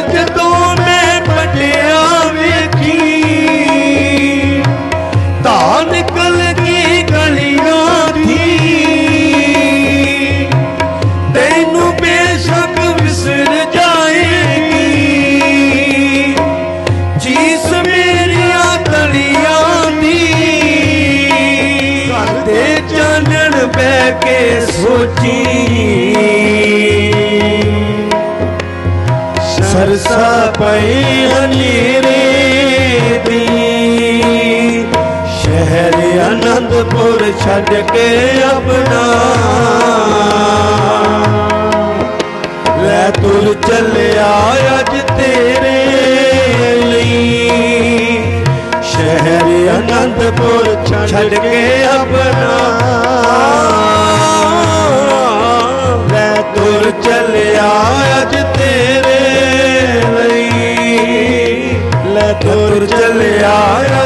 ਪਰ ਮੈਂ ਪਟਿਆ ਵੇਖੀ। ਗਈ ਗਲੀਆਂ ਤੈਨੂੰ ਬੇਸ਼ੱਕ ਵਿਸਰ ਜਾਏਗੀ। ਜੀਸ ਮੇਰੀਆਂ ਤਲੀਆਂ ਚਾਨਣ ਬਹਿ ਕੇ ਸੋਚੀ। ਸਰਸਾ ਪਈ ਹਨੇਰੇ ਦੀ ਸ਼ਹਿਰ ਅਨੰਦਪੁਰ ਛੱਡ ਕੇ ਆਪਣਾ। ਲੈ ਤੁਰ ਚੱਲਿਆ ਅੱਜ ਤੇਰੇ ਲਈ। ਸ਼ਹਿਰ ਅਨੰਦਪੁਰ ਛੱਡ ਕੇ ਆਪਣਾ। ਲੈ ਤੁਰ ਚੱਲਿਆ tirteliyaya